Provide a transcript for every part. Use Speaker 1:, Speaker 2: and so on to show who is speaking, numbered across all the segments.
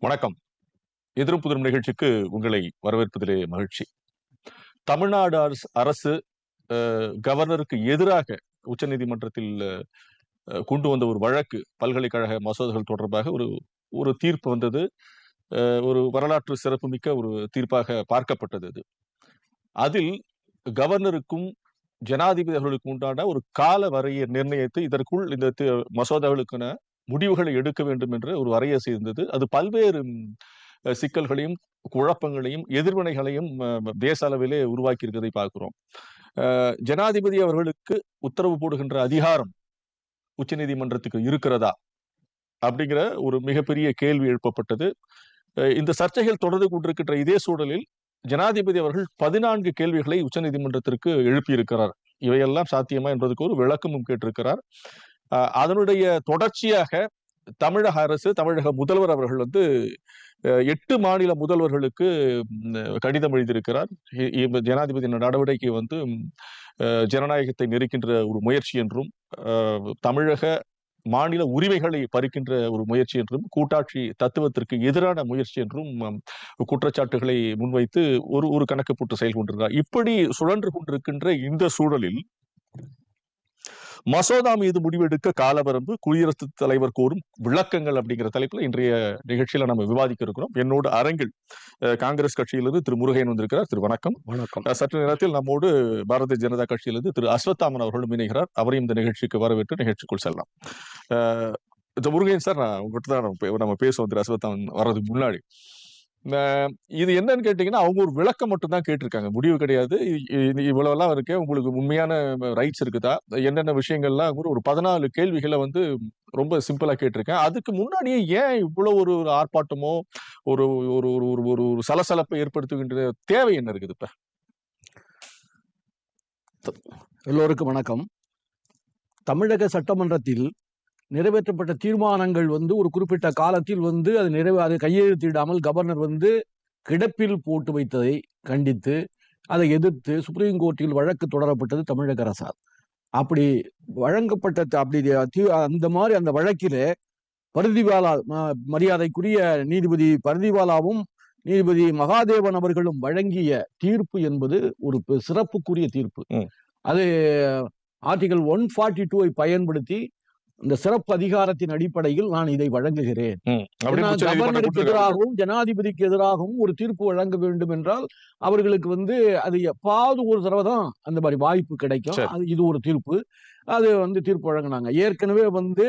Speaker 1: வணக்கம். எதிர்ப்புதிரும் நிகழ்ச்சிக்கு உங்களை வரவேற்பதிலே மகிழ்ச்சி. தமிழ்நாடு அரசு அரசு கவர்னருக்கு எதிராக உச்சநீதிமன்றத்தில் கொண்டு வந்த ஒரு வழக்கு பல்கலைக்கழக மசோதாக்கள் தொடர்பாக ஒரு ஒரு தீர்ப்பு வந்தது. ஒரு வரலாற்று சிறப்புமிக்க ஒரு தீர்ப்பாக பார்க்கப்பட்டது அது அதில் கவர்னருக்கும் ஜனாதிபதி அவர்களுக்கு உண்டான ஒரு கால வரையை நிர்ணயித்து இதற்குள் இந்த தி- மசோதாக்களுக்கான முடிவுகளை எடுக்க வேண்டும் என்று ஒரு வரையை இருந்தது அது பல்வேறு சிக்கல்களையும் குழப்பங்களையும் எதிர்வினைகளையும் தேச அளவிலே உருவாக்கி இருக்கிறதை பார்க்கிறோம் ஜனாதிபதி அவர்களுக்கு உத்தரவு போடுகின்ற அதிகாரம் உச்சநீதிமன்றத்துக்கு இருக்கிறதா? அப்படிங்கிற ஒரு மிகப்பெரிய கேள்வி எழுப்பப்பட்டது. இந்த சர்ச்சைகள் தொடர்ந்து கொண்டிருக்கின்ற இதே சூழலில் ஜனாதிபதி அவர்கள் பதினான்கு கேள்விகளை உச்சநீதிமன்றத்திற்கு எழுப்பியிருக்கிறார். இவையெல்லாம் சாத்தியமா என்பதற்கு ஒரு விளக்கமும் கேட்டிருக்கிறார். அதனுடைய தொடர்ச்சியாக தமிழக அரசு தமிழக முதல்வர் அவர்கள் வந்து எட்டு மாநில முதல்வர்களுக்கு கடிதம் எழுதியிருக்கிறார். ஜனாதிபதி நடவடிக்கை வந்து ஜனநாயகத்தை நெருக்கின்ற ஒரு முயற்சி என்றும் தமிழக மாநில உரிமைகளை பறிக்கின்ற ஒரு முயற்சி என்றும் கூட்டாட்சி தத்துவத்திற்கு எதிரான முயற்சி என்றும் குற்றச்சாட்டுகளை முன்வைத்து ஒரு ஒரு கணக்கு போட்டு செயல் கொண்டிருக்கிறார் இப்படி சுழன்று கொண்டிருக்கின்ற இந்த சூழலில் மசோதா மீது முடிவெடுக்க காலவரம்பு குடியரசுத் தலைவர் கோரும் விளக்கங்கள் அப்படிங்கிற தலைப்புல இன்றைய நிகழ்ச்சியில நம்ம விவாதிக்க இருக்கிறோம். என்னோடு அரங்கில் காங்கிரஸ் கட்சியிலிருந்து திரு முருகையன் வந்திருக்கிறார். திரு வணக்கம்.
Speaker 2: வணக்கம்.
Speaker 1: சற்று நேரத்தில் நம்மோடு பாரதிய ஜனதா கட்சியிலிருந்து திரு அஸ்வத்தாமன் அவர்களும் இணைகிறார். அவரையும் இந்த நிகழ்ச்சிக்கு வரவேற்று நிகழ்ச்சிக்குள் செல்லலாம். இந்த முருகையன் சார் நான் உங்ககிட்ட தான் நம்ம பேசுவோம். திரு அஸ்வத்தாமன் வர்றதுக்கு முன்னாடி. இது என்னன்னு கேட்டிங்கன்னா அவங்க ஒரு விளக்கம் மட்டும் தான் கேட்டிருக்காங்க. முடிவு கிடையாது. இ- இ- இருக்கு. உங்களுக்கு உண்மையான ரைட்ஸ் இருக்குதா? என்னென்ன விஷயங்கள்லாம் கூட ஒரு பதினாலு கேள்விகளை வந்து ரொம்ப சிம்பிளாக கேட்டிருக்கேன். அதுக்கு முன்னாடியே ஏன் இவ்வளோ ஒரு ஒரு ஆர்ப்பாட்டமோ ஒரு ஒரு ஒரு ஒரு ஒரு ஒரு சலசலப்பை ஏற்படுத்துகின்ற தேவை என்ன இருக்குது இப்போ?
Speaker 2: எல்லோருக்கும் வணக்கம். தமிழக சட்டமன்றத்தில் நிறைவேற்றப்பட்ட தீர்மானங்கள் வந்து ஒரு குறிப்பிட்ட காலத்தில் வந்து அது நிறைவே அதை கையெழுத்திடாமல் கவர்னர் வந்து கிடப்பில் போட்டு வைத்ததை கண்டித்து அதை எதிர்த்து சுப்ரீம் கோர்ட்டில் வழக்கு தொடரப்பட்டது தமிழக அரசால் அப்படி வழங்கப்பட்ட அப்படி அந்த மாதிரி அந்த வழக்கிலே பரிதிவாலா மரியாதைக்குரிய நீதிபதி பரிதிவாலாவும் நீதிபதி மகாதேவன் அவர்களும் வழங்கிய தீர்ப்பு என்பது ஒரு சிறப்புக்குரிய தீர்ப்பு. அது ஆர்டிகல் ஒன் ஃபார்ட்டி டூவை பயன்படுத்தி இந்த சிறப்பு அதிகாரத்தின் அடிப்படையில் நான் இதை வழங்குகிறேன். கவர்னருக்கு. எதிராகவும் ஜனாதிபதிக்கு எதிராகவும் ஒரு தீர்ப்பு வழங்க வேண்டும் என்றால் அவர்களுக்கு வந்து அது எப்பாவது ஒரு தடவை தான் அந்த மாதிரி வாய்ப்பு கிடைக்கும். அது இது ஒரு தீர்ப்பு. அது வந்து தீர்ப்பு வழங்கினாங்க. ஏற்கனவே வந்து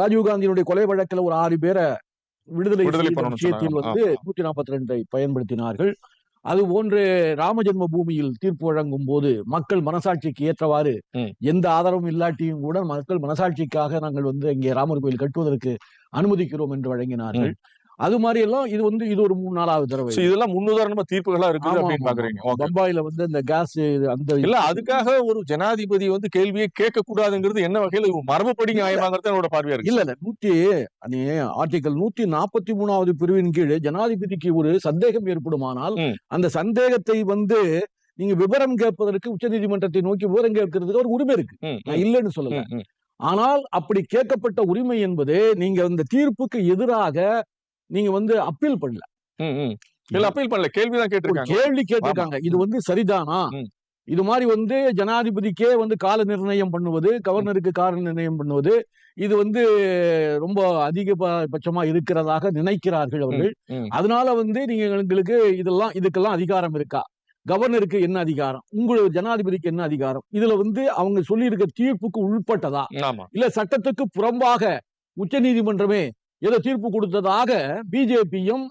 Speaker 2: ராஜீவ்காந்தியினுடைய கொலை வழக்கில் ஒரு ஆறு பேரை விடுதலை விஷயத்தில். வந்து நூத்தி நாற்பத்தி ரெண்டை பயன்படுத்தினார்கள். அது போன்று ராமஜென்ம பூமியில் தீர்ப்பு வழங்கும் போது மக்கள் மனசாட்சிக்கு ஏற்றவாறு. எந்த ஆதரவும் இல்லாட்டியும் கூட மக்கள் மனசாட்சிக்காக நாங்கள் வந்து இங்கே ராமர் கோயில் கட்டுவதற்கு அனுமதிக்கிறோம் என்று வழங்கினார்கள் அது மாதிரி எல்லாம் இது வந்து இது ஒரு மூணு நாலாவது தடவை
Speaker 1: இதெல்லாம் முன்னுதாரணமா தீர்ப்புகளா இருக்குது
Speaker 2: ஆமா,
Speaker 1: அப்படின்னு பாக்குறீங்க.
Speaker 2: பம்பாயில வந்து இந்த கேஸ் அந்த
Speaker 1: இல்ல அதுக்காக ஒரு ஜனாதிபதி வந்து கேள்வியை கேட்க கூடாதுங்கிறது என்ன வகையில மரபுப்படி நியாயமாங்கிறது என்னோட பார்வையா இருக்கு.
Speaker 2: இல்ல இல்ல. நூத்தி நீ ஆர்டிகல் நூத்தி நாற்பத்தி மூணாவது பிரிவின் கீழ் ஜனாதிபதிக்கு ஒரு சந்தேகம் ஏற்படுமானால். அந்த சந்தேகத்தை வந்து நீங்க விவரம் கேட்பதற்கு உச்சநீதிமன்றத்தை நோக்கி விவரம் கேட்கறதுக்கு ஒரு உரிமை இருக்கு. நான் இல்லைன்னு சொல்லல. ஆனால் அப்படி கேட்கப்பட்ட உரிமை என்பது நீங்க இந்த தீர்ப்புக்கு எதிராக நீங்க வந்து அப்பீல் பண்ணல.
Speaker 1: இல்ல அப்பீல் பண்ணல. கேள்விதான் கேட்டிருக்காங்க.
Speaker 2: கேள்வி கேட்டிருக்காங்க. இது வந்து சரிதானா. இது மாதிரி வந்து ஜனாதிபதிக்கே வந்து கால நிர்ணயம் பண்ணுவது கவர்னருக்கு கால நிர்ணயம் பண்ணுவது இது வந்து ரொம்ப அதிகபட்சமா இருக்கிறதாக நினைக்கிறார்கள் அவர்கள். அதனால வந்து நீங்க எங்களுக்கு இதெல்லாம் இதுக்கெல்லாம் அதிகாரம் இருக்கா? கவர்னருக்கு என்ன அதிகாரம்? உங்களோட ஜனாதிபதிக்கு என்ன அதிகாரம்? இதுல வந்து அவங்க சொல்லியிருக்க தீர்ப்புக்கு உள்பட்டதா? இல்ல சட்டத்துக்கு புறம்பாக உச்சநீதிமன்றமே ஏதோ தீர்ப்பு கொடுத்ததாக பிஜேபியும்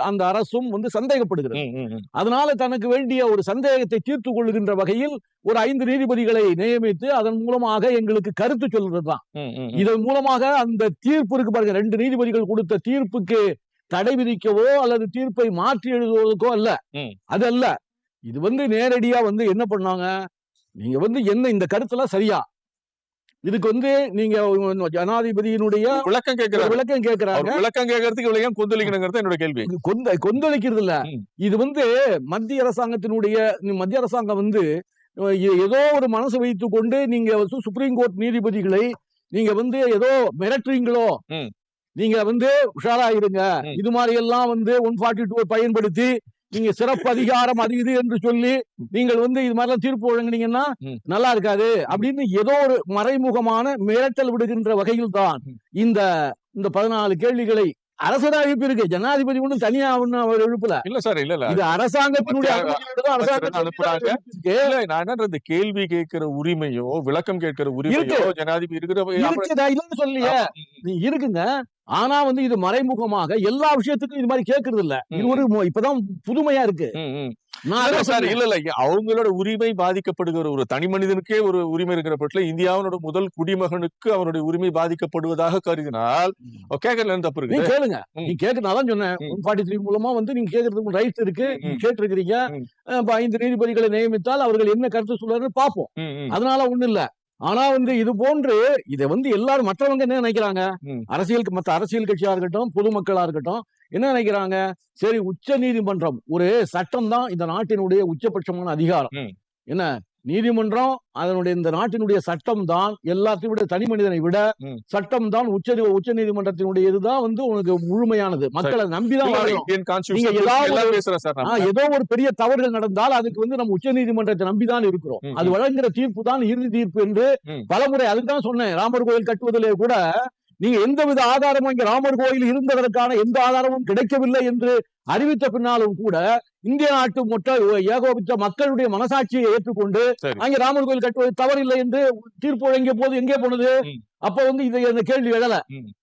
Speaker 2: அந்த அரசும் வந்து சந்தேகப்படுகிறது. அதனால தனக்கு வேண்டிய ஒரு சந்தேகத்தை தீர்த்து கொள்ளுகின்ற வகையில் ஒரு ஐந்து நீதிபதிகளை நியமித்து அதன் மூலமாக எங்களுக்கு கருத்து சொல்றதுதான். இதன் மூலமாக அந்த தீர்ப்பு இருக்கு பாருங்க. ரெண்டு நீதிபதிகள் கொடுத்த தீர்ப்புக்கு தடை விதிக்கவோ அல்லது தீர்ப்பை மாற்றி எழுதுவதற்கோ அல்ல.
Speaker 1: ம்.
Speaker 2: அது அல்ல. இது வந்து நேரடியா வந்து என்ன பண்ணாங்க? நீங்க வந்து என்ன இந்த கருத்தெல்லாம் சரியா? இதுக்கு வந்து நீங்க ஜனாதிபதியினுடைய
Speaker 1: விளக்கம் கேட்கிறாரு
Speaker 2: விளக்கம் கேட்கிறாங்க
Speaker 1: விளக்கம் கேட்கறதுக்கு ஏன் கொந்தளிக்கணுங்கிறது என்னோட கேள்வி
Speaker 2: கொந்த கொந்தளிக்கிறது இல்ல. இது வந்து மத்திய அரசாங்கத்தினுடைய மத்திய அரசாங்கம் வந்து ஏதோ ஒரு மனசு வைத்துக் கொண்டு நீங்க சுப்ரீம் கோர்ட் நீதிபதிகளை நீங்க வந்து ஏதோ மிரட்டுறீங்களோ. நீங்க வந்து உஷாரா இருங்க. இது மாதிரி எல்லாம் வந்து ஒன் ஃபார்ட்டி டூ பயன்படுத்தி நீங்க சிறப்பு அதிகாரம் அது இது என்று சொல்லி நீங்கள் வந்து இது மாதிரிலாம் தீர்ப்பு வழங்குனீங்கன்னா. நல்லா இருக்காது அப்படின்னு ஏதோ ஒரு மறைமுகமான மிரட்டல் விடுகின்ற வகையில் தான். இந்த இந்த பதினாலு கேள்விகளை அரசரா எழுப்பியிருக்கு ஜனாதிபதி ஒன்றும் தனியா ஒண்ணும் அவர் எழுப்பல.
Speaker 1: இல்ல சார் இல்ல இல்ல.
Speaker 2: இது அரசாங்கத்தினுடைய
Speaker 1: அனுப்புறாங்க. நான் என்ன இந்த கேள்வி கேட்கிற உரிமையோ விளக்கம் கேட்கிற உரிமையோ ஜனாதிபதி இருக்கிற
Speaker 2: இல்லைன்னு சொல்லலையே. நீ இருக்குங்க. ஆனா வந்து இது மறைமுகமாக எல்லா விஷயத்துக்கும் இது மாதிரி கேக்குறது இல்ல இது. ஒரு இப்பதான் புதுமையா இருக்கு.
Speaker 1: சார். இல்ல இல்ல. அவங்களோட உரிமை பாதிக்கப்படுகிற ஒரு தனி மனிதனுக்கே ஒரு உரிமை இருக்கிற பட்சத்துல இந்தியாவினோட முதல் குடிமகனுக்கு அவனுடைய உரிமை பாதிக்கப்படுவதாக கருதினால் கேட்கல தப்பு இருக்கு?
Speaker 2: கேளுங்க. நீ கேக்குறதுனால சொன்னேன். ஃபார்ட்டி த்ரீ மூலமா வந்து நீங்க கேக்குறதுக்கு ரைட்ஸ் இருக்கு. கேட்டிருக்கிறீங்க. இப்ப ஐந்து நீதிபதிகளை நியமித்தால் அவர்கள் என்ன கருத்து சொல்றாருன்னு பாப்போம்
Speaker 1: ம், ம்.
Speaker 2: அதனால ஒண்ணு இல்ல. ஆனா வந்து இது போன்று இதை வந்து எல்லாரும் மற்றவங்க என்ன நினைக்கிறாங்க. அரசியல் மத்த அரசியல் கட்சியா இருக்கட்டும் பொதுமக்களா இருக்கட்டும் என்ன நினைக்கிறாங்க சரி உச்ச நீதிமன்றம் ஒரு சட்டம் தான் இந்த நாட்டினுடைய உச்சபட்சமான அதிகாரம். என்ன நீதிமன்றம் அதனுடைய இந்த நாட்டினுடைய சட்டம் தான் எல்லாத்தையும் விட தனி மனிதனை விட. சட்டம் தான் உச்ச உச்ச நீதிமன்றத்தினுடைய இதுதான் வந்து உனக்கு முழுமையானது மக்களை நம்பிதான். ஏதோ ஒரு பெரிய தவறுகள் நடந்தால் அதுக்கு வந்து நம்ம உச்ச நீதிமன்றத்தை நம்பிதான் இருக்கிறோம் அது. வழங்குற தீர்ப்பு தான் இறுதி தீர்ப்பு என்று. பலமுறை அதுக்கு தான் சொன்னேன் ராமர் கோயில் கட்டுவதிலே கூட நீங்க எந்தவித ஆதாரமும் இங்க ராமர் கோயில் இருந்ததற்கான எந்த ஆதாரமும் கிடைக்கவில்லை என்று அறிவித்த பின்னாலும் கூட இந்திய நாட்டு மொத்த ஏகோபித்த மக்களுடைய மனசாட்சியை ஏற்றுக்கொண்டு. அங்கே ராமர் கோயில் கட்டுவது தவறில்லை என்று தீர்ப்பு வழங்கிய போது எங்கே போனது. அப்ப வந்து இது இந்த கேள்வி எழல.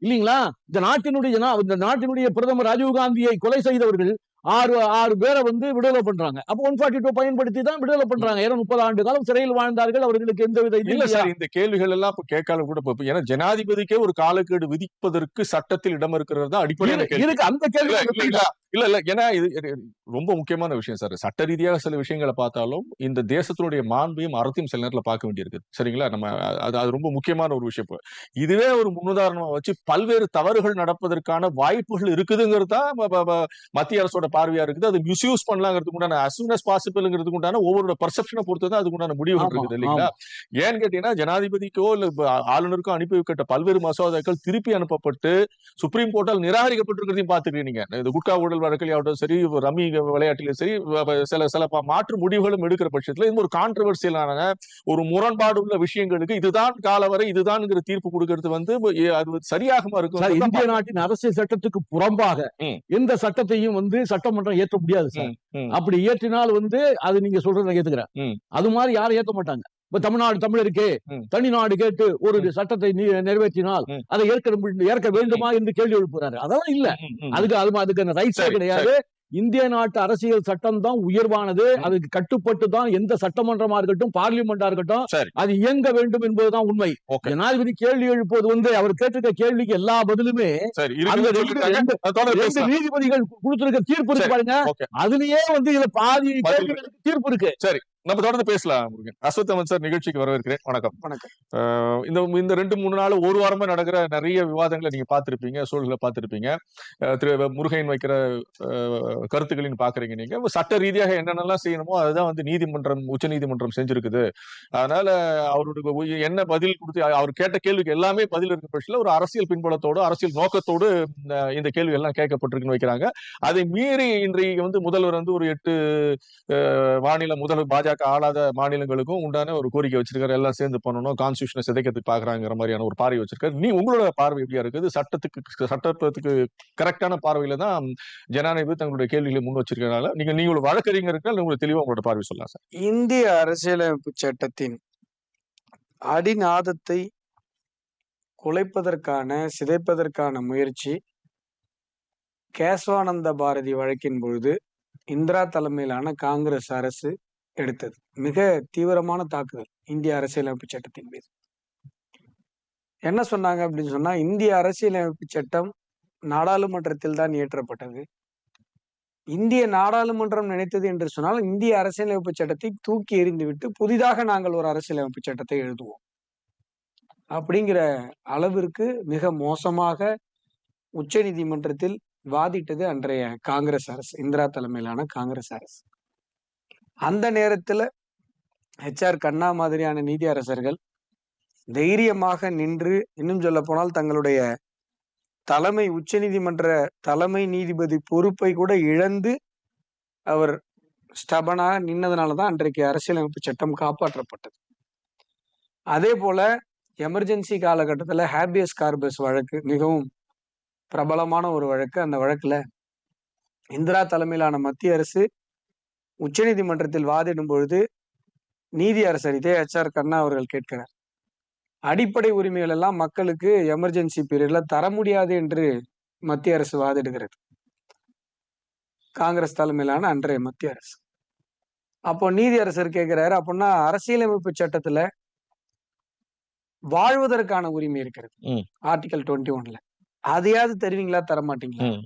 Speaker 2: இல்லீங்களா? இந்த நாட்டினுடைய இந்த நாட்டினுடைய பிரதமர் ராஜீவ் காந்தியை கொலை செய்தவர்கள் ஆறு ஆறு பேரை வந்து விடுதலை பண்றாங்க. அப்ப ஒன் ஃபார்ட்டி டூ பயன்படுத்தி தான் விடுதலை பண்றாங்க. ஏன்னா முப்பது ஆண்டு காலம் சிறையில் வாழ்ந்தார்கள். அவர்களுக்கு எந்த வித
Speaker 1: இல்ல சார் இந்த கேள்விகள் எல்லாம் இப்ப கேட்கால கூட ஏன்னா ஜனாதிபதிக்கே ஒரு காலக்கெடு விதிப்பதற்கு சட்டத்தில் இடம் இருக்கிறது தான் அடிப்படையான கேள்வி.
Speaker 2: இருக்கு. அந்த கேள்வி
Speaker 1: இல்ல, இல்ல, ஏன்னா இது ரொம்ப முக்கியமான விஷயம் சார். சட்ட ரீதியாக சில விஷயங்களை பார்த்தாலும் இந்த தேசத்தினுடைய மாண்பையும் அறத்தையும் சில நேரத்துல பார்க்க வேண்டியிருக்கு. சரிங்களா? நம்ம அது அது ரொம்ப முக்கியமான ஒரு விஷயம். இதுவே ஒரு முன்னுதாரணமா வச்சு பல்வேறு தவறுகள் நடப்பதற்கான வாய்ப்புகள் இருக்குதுங்கிறது தான் மத்திய அரசோட பார்வையா இருக்குது. அது மிஸ்யூஸ் பண்ணலாங்கிறதுக்கு உண்டான as possibleங்கிறதுக்கு உண்டான ஒவ்வொரு பர்செப்ஷனை பொறுத்து தான் அதுக்கு உண்டான
Speaker 2: ஆமா,
Speaker 1: இருக்குது இல்லைங்களா? ஏன்னு கேட்டீங்கன்னா ஜனாதிபதிக்கோ இல்ல ஆளுநருக்கோ அனுப்பி வைக்கப்பட்ட பல்வேறு மசோதாக்கள் திருப்பி அனுப்பப்பட்டு சுப்ரீம் கோர்ட்டால் நிராகரிக்கப்பட்டிருக்கிறதையும் பார்த்துக்கிறீங்க. இந்த குட்கா ஊழல் வழக்கிலாகட்டும் சரி ரம்மி விளையாட்டிலும் சரி சில சில மாற்று முடிவுகளும் எடுக்கிற பட்சத்துல இது ஒரு கான்ட்ரவர்சியலான ஒரு முரண்பாடு உள்ள விஷயங்களுக்கு இதுதான் காலவரை இதுதான்ங்கிற தீர்ப்பு கொடுக்கிறது வந்து அது சரியாகமா
Speaker 2: சார்
Speaker 1: இருக்கும்
Speaker 2: இந்திய நாட்டின் அரசியல் சட்டத்துக்கு புறம்பாக. எந்த சட்டத்தையும் வந்து சட்டமன்றம் ஏற்ற முடியாது சார். அப்படி ஏற்றினால் வந்து அது நீங்க சொல்றதை ஏத்துக்கிறேன். அது மாதிரி யாரும் ஏத்த மாட்டாங்க இப்ப தமிழ்நாடு தமிழருக்கே. தனிநாடு கேட்டு ஒரு சட்டத்தை நிறைவேற்றினால். அதை ஏற்க ஏற்க வேண்டுமா என்று கேள்வி எழுப்புறாரு அதெல்லாம் இல்ல. அதுக்கு அது அதுக்கு ரைட்ஸே
Speaker 1: சரி,
Speaker 2: கிடையாது. இந்திய நாட்டு அரசியல் சட்டம் தான் உயர்வானது. அதுக்கு கட்டுப்பட்டு தான் எந்த சட்டமன்றமா இருக்கட்டும் பார்லிமெண்டா இருக்கட்டும்
Speaker 1: சரி.
Speaker 2: அது இயங்க வேண்டும் என்பதுதான் உண்மை. ஜனாதிபதி கேள்வி எழுப்புவது வந்து அவர் கேட்டிருக்க கேள்விக்கு எல்லா பதிலுமே
Speaker 1: சரி.
Speaker 2: நீதிபதிகள் கொடுத்திருக்க தீர்ப்பு இருக்கு
Speaker 1: சரி,
Speaker 2: பாருங்க. அதுலயே வந்து இதுல பாதி தீர்ப்பு இருக்கு.
Speaker 1: நம்ம தொடர்ந்து பேசலாம் முருகன். அஸ்வத்தமன் சார் நிகழ்ச்சிக்கு வரவேற்கிறேன். வணக்கம்.
Speaker 3: வணக்கம்.
Speaker 1: இந்த இந்த ரெண்டு மூணு நாள் ஒரு வாரமா நடக்கிற நிறைய விவாதங்களை நீங்க பார்த்திருப்பீங்க சூழலை பார்த்திருப்பீங்க. திரு முருகன் வைக்கிற அஹ், கருத்துக்களையும் பாக்குறீங்க நீங்க. சட்ட ரீதியாக என்னென்னலாம் செய்யணுமோ அதுதான் வந்து நீதிமன்றம் உச்ச நீதிமன்றம் செஞ்சிருக்குது. அதனால அவருடைய என்ன பதில் கொடுத்து அவர் கேட்ட கேள்விக்கு எல்லாமே பதில் இருக்க பட்சத்தில் ஒரு அரசியல் பின்புலத்தோடு அரசியல் நோக்கத்தோடு இந்த- கேள்வி எல்லாம் கேட்கப்பட்டிருக்குன்னு வைக்கிறாங்க. அதை மீறி இன்றைக்கு வந்து முதல்வர் வந்து ஒரு எட்டு மாநில முதல் பாஜக ஆளாத மாநிலங்களுக்கும் உண்டான ஒரு கோரிக்கை வச்சிருக்காரு. எல்லாம் சேர்ந்து பண்ணணும். கான்ஸ்டியூஷனை சிதைக்கிறதுக்கு பாக்குறாங்கிற மாதிரியான ஒரு பார்வை வச்சிருக்காரு. நீ உங்களோட பார்வை எப்படியா இருக்குது? சட்டத்துக்கு சட்டத்துக்கு கரெக்டான பார்வையில தான் ஜனாதிபதி தங்களுடைய கேள்விகளை முன் வச்சிருக்கனால நீங்க நீங்க ஒரு வழக்கறிஞர்கள் உங்களுக்கு தெளிவா உங்களோட பார்வை சொல்லலாம் சார்.
Speaker 3: இந்திய அரசியலமைப்பு சட்டத்தின் அடிநாதத்தை குலைப்பதற்கான சிதைப்பதற்கான முயற்சி கேசவானந்த பாரதி வழக்கின் பொழுது இந்திரா தலைமையிலான காங்கிரஸ் அரசு எடுத்தது. மிக தீவிரமான தாக்குதல் இந்திய அரசியலமைப்பு சட்டத்தின் மீது. என்ன சொன்னாங்க அப்படின்னு சொன்னா இந்திய அரசியலமைப்பு சட்டம் நாடாளுமன்றத்தில் தான் இயற்றப்பட்டது. இந்திய நாடாளுமன்றம் நினைத்தது என்று சொன்னால் இந்திய அரசியலமைப்பு சட்டத்தை தூக்கி எறிந்துவிட்டு புதிதாக நாங்கள் ஒரு அரசியலமைப்பு சட்டத்தை எழுதுவோம். அப்படிங்கிற அளவிற்கு மிக மோசமாக உச்சநீதிமன்றத்தில் வாதிட்டது அன்றைய காங்கிரஸ் அரசு இந்திரா தலைமையிலான காங்கிரஸ் அரசு. அந்த நேரத்துல ஹெச்ஆர் கண்ணா மாதிரியான நீதி அரசர்கள் தைரியமாக நின்று இன்னும் சொல்ல போனால் தங்களுடைய தலைமை உச்ச நீதிமன்ற தலைமை நீதிபதி பொறுப்பை கூட இழந்து அவர் ஸ்டபனா நின்னதுனாலதான் அன்றைக்கு அரசியலமைப்பு சட்டம் காப்பாற்றப்பட்டது. அதே போல எமர்ஜென்சி காலகட்டத்துல ஹேபியஸ் கார்பஸ் வழக்கு மிகவும் பிரபலமான ஒரு வழக்கு. அந்த வழக்குல இந்திரா தலைமையிலான மத்திய அரசு உச்சநீதிமன்றத்தில் வாதிடும் பொழுது நீதி அரசர் இதே எச் ஆர் கண்ணா அவர்கள் கேட்கிறார். அடிப்படை உரிமைகள் எல்லாம் மக்களுக்கு எமர்ஜென்சி பீரியட்ல தர முடியாது என்று மத்திய அரசு வாதிடுகிறது. காங்கிரஸ் தலைமையிலான அன்றைய மத்திய அரசு. அப்போ நீதி அரசர் கேட்கிறாரு அப்படின்னா அரசியலமைப்பு சட்டத்துல வாழ்வதற்கான உரிமை இருக்கிறது. ஆர்டிகல் டுவெண்ட்டி ஒன்ல அதையாவது தருவீங்களா? தர மாட்டீங்களா
Speaker 1: ம்.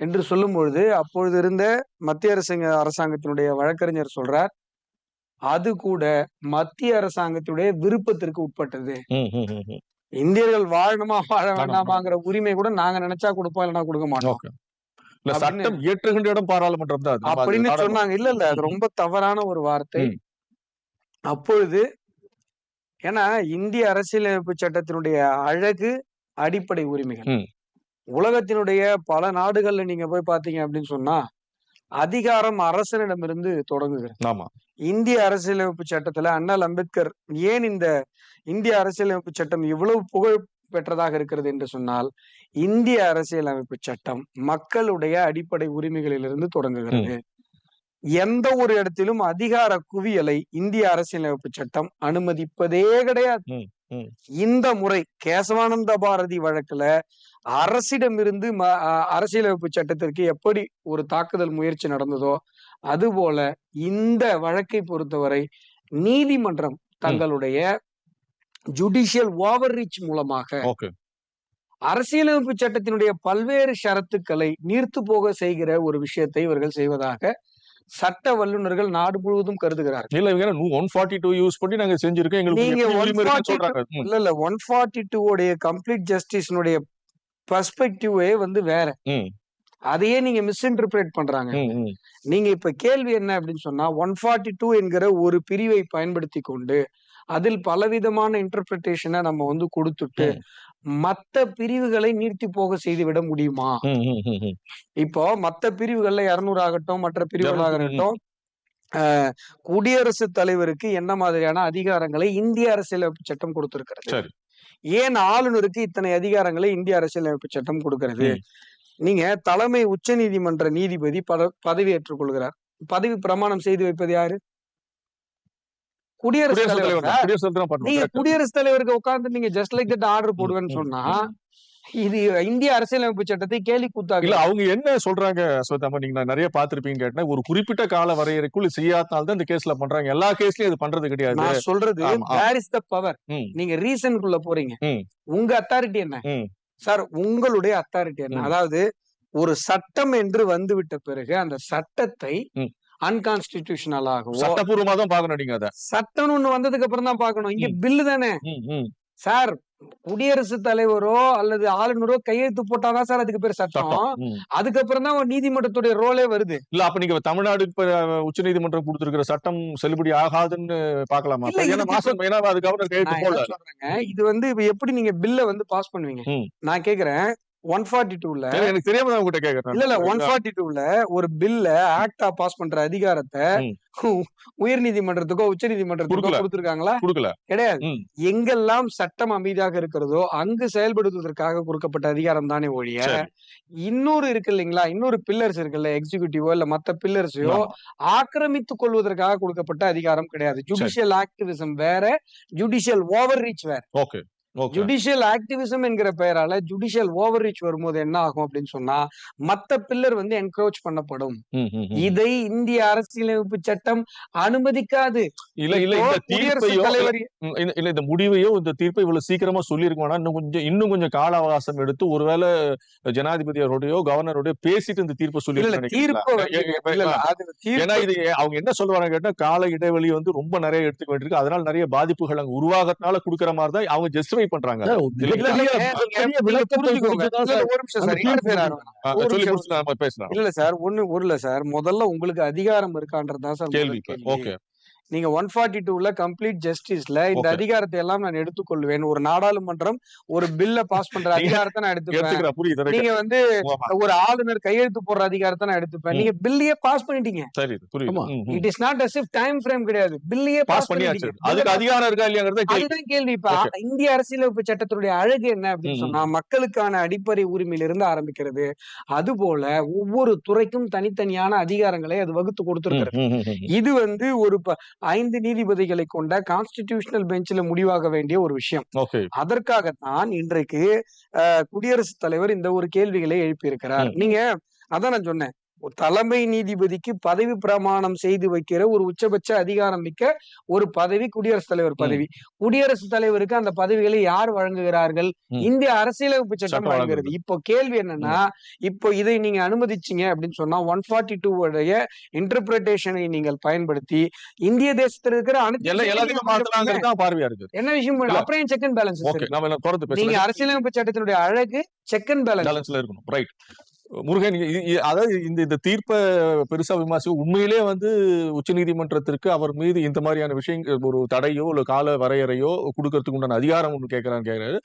Speaker 3: என்று சொல்லும் பொழுது அப்பொழுது இருந்த மத்திய அரசாங்க அரசாங்கத்தினுடைய வழக்கறிஞர் சொல்றார் அது கூட மத்திய அரசாங்கத்துடைய விருப்பத்திற்கு உட்பட்டது. இந்தியர்கள் வாழணுமா வாழ. வேண்டாமாங்கிற உரிமை கூட நாங்க நினைச்சா கொடுப்போம் இல்லைன்னா கொடுக்க மாட்டோம்
Speaker 1: சட்டம் இயற்றுகின்ற இடம் பாராளுமன்றம் தான்
Speaker 3: அப்படின்னு. சொன்னாங்க இல்ல இல்ல அது ரொம்ப தவறான ஒரு வார்த்தை. அப்பொழுது ஏன்னா இந்திய அரசியலமைப்பு சட்டத்தினுடைய அழகு அடிப்படை உரிமைகள். உலகத்தினுடைய பல நாடுகள்ல நீங்க போய் பாத்தீங்க அப்படின்னு சொன்னா அதிகாரம் அரசனிடமிருந்து தொடங்குகிறது.
Speaker 1: ஆமா.
Speaker 3: இந்திய அரசியலமைப்பு சட்டத்துல அண்ணல் அம்பேத்கர் ஏன் இந்த இந்திய அரசியலமைப்பு சட்டம் இவ்வளவு புகழ் பெற்றதாக இருக்கிறது என்று சொன்னால் இந்திய அரசியலமைப்பு சட்டம் மக்களுடைய அடிப்படை உரிமைகளிலிருந்து தொடங்குகிறது. எந்த ஒரு இடத்திலும் அதிகார குவியலை இந்திய அரசியலமைப்பு சட்டம் அனுமதிப்பதே கிடையாது. இந்த முறை கேசவானந்த பாரதி வழக்குல அரசிடமிருந்து ம- அ- அரசியலமைப்பு சட்டத்திற்கு எப்படி ஒரு தாக்குதல் முயற்சி நடந்ததோ அதுபோல இந்த வழக்கை பொறுத்தவரை நீதிமன்றம் தங்களுடைய ஜுடிஷியல் ஓவர் ரீச் மூலமாக அரசியலமைப்பு சட்டத்தினுடைய பல்வேறு ஷரத்துக்களை நீர்த்து போக செய்கிற ஒரு விஷயத்தை இவர்கள் செய்வதாக சட்ட வல்லுநர்கள் நாடு முழுவதும் கருதுகிறார்கள்.
Speaker 1: இல்ல இவங்க ஒன் ஃபார்ட்டி டூ யூஸ் பண்ணி நாங்க செஞ்சிருக்கோம். எங்களுக்கு
Speaker 3: நீங்க
Speaker 1: எப்படி உரிமை இருக்குன்னு
Speaker 3: 142
Speaker 1: சொல்றாங்க. ம்,
Speaker 3: இல்ல இல்ல ஒன் ஃபார்ட்டி டூ உடைய கம்ப்ளீட் ஜஸ்டிஸ்னுடைய பர்ஸ்பெக்டிவே வந்து வேற. அதையே நீங்க மிஸ்இன்டர்பிரேட் பண்றாங்க.
Speaker 1: ம், ம்.
Speaker 3: நீங்க இப்ப கேள்வி என்ன அப்படின்னு சொன்னா ஒன் ஃபார்ட்டி டூ என்கிற ஒரு பிரிவை பயன்படுத்தி கொண்டு அதில் பலவிதமான இன்டர்பிரிட்டேஷனை நம்ம வந்து கொடுத்துட்டு மத்த பிரிவுகளை நீர்த்தி போக செய்து விட முடியுமா. இப்போ மத்த பிரிவுகள்ல இருநூறு ஆகட்டும் மற்ற பிரிவுகளாக இருக்கட்டும் குடியரசுத் தலைவருக்கு என்ன மாதிரியான அதிகாரங்களை இந்திய அரசியலமைப்பு சட்டம் கொடுத்திருக்கிறது. ஏன் ஆளுநருக்கு இத்தனை அதிகாரங்களை இந்திய அரசியலமைப்பு சட்டம் கொடுக்கிறது. நீங்க தலைமை உச்ச நீதிமன்ற நீதிபதி பத பதவியேற்றுக் கொள்கிறார் பதவி பிரமாணம் செய்து வைப்பது யாரு குடியரசுத்
Speaker 1: குடியரசுத்
Speaker 3: தலைவர் நீங்க. குடியரசுத் தலைவருக்கு உட்கார்ந்து நீங்க ஜஸ்ட் லைக் தட் ஆர்டர் போடுவேன்னு சொன்னா. இது இந்திய அரசியலமைப்பு சட்டத்தை கேலி
Speaker 1: இல்ல
Speaker 3: கூத்தாங்க
Speaker 1: அவங்க என்ன சொல்றாங்க ஸ்வேதாமா நீங்க நிறைய பாத்திருப்பீங்க கேட்டேன் ஒரு குறிப்பிட்ட கால வரையறைக்குள் செய்யாதனால தான் இந்த கேஸ்ல பண்றாங்க எல்லா கேஸ்லயும் இது பண்றது கிடையாது
Speaker 3: நான் சொல்றது. Where is the power. நீங்க ரீசனுக்குள்ள போறீங்க. உங்க அத்தாரிட்டி என்ன. சார் உங்களுடைய அத்தாரிட்டி என்ன. அதாவது ஒரு சட்டம் என்று வந்துவிட்ட பிறகு அந்த சட்டத்தை
Speaker 1: ம்.
Speaker 3: அன்கான்ஸ்டிடியூஷனலாகவோ
Speaker 1: சட்டப்பூர்வமா தான் பாக்கணும் நீங்க அத.
Speaker 3: சட்டம்னு ஒண்ணு வந்ததுக்கு அப்புறம் தான் பார்க்கணும். இங்க பில்லு தானே. சார் குடியரசுத் தலைவரோ அல்லது ஆளுநரோ கையெழுத்து போட்டாதான் சார் அதுக்கு பேர் சட்டம். அதுக்கப்புறம் தான் நீதிமன்றத்துடைய ரோலே வருது.
Speaker 1: இல்ல அப்ப நீங்க தமிழ்நாடு இப்ப உச்ச நீதிமன்றம் கொடுத்திருக்கிற சட்டம் செல்லுபடி ஆகாதுன்னு பாக்கலாமா
Speaker 3: இது வந்து இப்ப எப்படி நீங்க பில்ல வந்து பாஸ் பண்ணுவீங்க. நான் கேக்குறேன் ஒன் ஃபார்ட்டி டூல
Speaker 1: எனக்கு தெரியாம தான் உங்ககிட்ட கேக்குறேன்
Speaker 3: இல்ல இல்ல ஒன் ஃபார்ட்டி டூல ஒரு பில்ல ஆக்டா பாஸ் பண்ற அதிகாரத்தை. உயர் நீதிமன்றத்துக்கோ உச்ச நீதிமன்றத்துக்கோ. கொடுத்திருக்காங்களா
Speaker 1: கொடுக்கல
Speaker 3: கிடையாது. எங்கெல்லாம் சட்டம் அமைதியாக இருக்கிறதோ அங்கு செயல்படுத்துவதற்காக கொடுக்கப்பட்ட அதிகாரம் தானே ஒழிய. இன்னொரு இருக்கு இல்லைங்களா இன்னொரு பில்லர்ஸ் இருக்குல்ல எக்ஸிகியூட்டிவோ இல்ல மத்த பில்லர்ஸையோ. ஆக்கிரமித்துக் கொள்வதற்காக கொடுக்கப்பட்ட அதிகாரம் கிடையாது ஜுடிஷியல் ஆக்டிவிசம் வேற ஜுடிஷியல் ஓவர் ரீச் வேற ஜுடிஷியல் ஆக்டிவிசம் என்கிற பெயரால ஜுடிஷியல் ஓவர் ரீச் வரும்போது என்ன ஆகும் அப்படின்னு சொன்னா மத்த பில்லர் வந்து என்க்ரோச் பண்ணப்படும். இதை இந்திய அரசியலமைப்பு சட்டம் அனுமதிக்காது.
Speaker 1: இல்ல இல்ல இந்த தீர்ப்பையோ இல்ல இந்த முடிவையோ இந்த தீர்ப்பை இவ்வளவு சீக்கிரமா சொல்லியிருக்க வேணாம் இன்னும் கொஞ்சம் இன்னும் கொஞ்சம் கால அவகாசம் எடுத்து ஒருவேளை ஜனாதிபதி அவருடையோ கவர்னரோடய பேசிட்டு இந்த தீர்ப்பை சொல்லி
Speaker 3: தீர்ப்பு
Speaker 1: ஏன்னா இது அவங்க என்ன சொல்லுவாங்க கேட்டா கால இடைவெளி வந்து ரொம்ப நிறைய எடுத்துக்க வேண்டியிருக்கு. அதனால நிறைய பாதிப்புகள் அங்க உருவாகிறதுனால குடுக்கற மாதிரி தான் அவங்க ஜஸ்டிஃபை பண்றாங்க
Speaker 3: இல்ல, சார் ஒண்ணு ஒரு இல்ல சார். முதல்ல உங்களுக்கு அதிகாரம் இருக்கான்றதுதான் சார்
Speaker 1: கேள்வி. ஓகே.
Speaker 3: நீங்க ஒன் ஃபார்ட்டி டூல கம்ப்ளீட் ஜஸ்டிஸ்ல இந்த. அதிகாரத்தை எல்லாம் நான் எடுத்துக்கொள்வேன். ஒரு நாடாளுமன்றம் ஒரு பில்ல பாஸ் பண்ற அதிகாரத்தை நான் எடுத்துப்பேன்.
Speaker 1: எடுத்துக்கிறேன் புரியுது எனக்கு.
Speaker 3: நீங்க வந்து. ஒரு ஆளுநர் கையெழுத்து போடுற அதிகாரத்தை நான் எடுத்துப்பேன். நீங்க பில்லையே பாஸ் பண்ணிட்டீங்க. It is not as if time frame கிடையாது. பில்லையே
Speaker 1: பாஸ் பண்ணியாச்சு. அதுக்கு அதிகாரம் இருக்கா இல்லையாங்கிறத
Speaker 3: அதுதான் கேள்வி. இப்ப இந்திய அரசியலமைப்பு சட்டத்தினுடைய அழகு என்ன அப்படின்னு சொன்னா மக்களுக்கான அடிப்படை உரிமையிலிருந்து ஆரம்பிக்கிறது. அதுபோல ஒவ்வொரு துறைக்கும் தனித்தனியான அதிகாரங்களை அது வகுத்து கொடுத்திருக்கிறது. இது வந்து ஒரு ஐந்து நீதிபதிகளை கொண்ட கான்ஸ்டிடியூஷனல் பெஞ்சில் முடிவாக வேண்டிய ஒரு விஷயம். அதற்காகத்தான் இன்றைக்கு குடியரசுத் தலைவர் இந்த ஒரு கேள்விகளை எழுப்பியிருக்கிறார். நீங்க அதான் நான் சொன்னேன். தலைமை நீதிபதிக்கு பதவி பிரமாணம் செய்து வைக்கிற ஒரு உச்சபட்ச அதிகாரம் மிக்க ஒரு பதவி குடியரசுத் தலைவர் பதவி. குடியரசுத் தலைவருக்கு அந்த பதவிகளை யார் வழங்குகிறார்கள். இந்திய அரசியலமைப்பு சட்டம் வழங்குகிறது. இப்போ கேள்வி என்னன்னா இப்போ இதை நீங்க அனுமதிச்சீங்க அப்படின்னு சொன்னா ஒன் ஃபார்ட்டி டூ உடைய இன்டர்பிரேஷனை நீங்கள் பயன்படுத்தி இந்திய தேசத்துல இருக்கிற அனைத்து
Speaker 1: பார்வையா இருக்கு
Speaker 3: என்ன விஷயம்? அப்புறம் செக் அண்ட் பேலன்ஸ் நீங்க அரசியலமைப்பு சட்டத்தினுடைய அழகு செக் அண்ட் பேலன்ஸ்
Speaker 1: பேலன்ஸ்ல இருக்கணும். ரைட் முருகன் அதாவது இந்த இந்த தீர்ப்பை பெருசா விமர்சி உண்மையிலே வந்து உச்சநீதிமன்றத்திற்கு அவர் மீது இந்த மாதிரியான விஷயங்கள் ஒரு தடையோ இல்ல கால வரையறையோ கொடுக்கறதுக்கு உண்டான அதிகாரம் ஒன்று கேட்கறான்னு கேட்கிறாரு.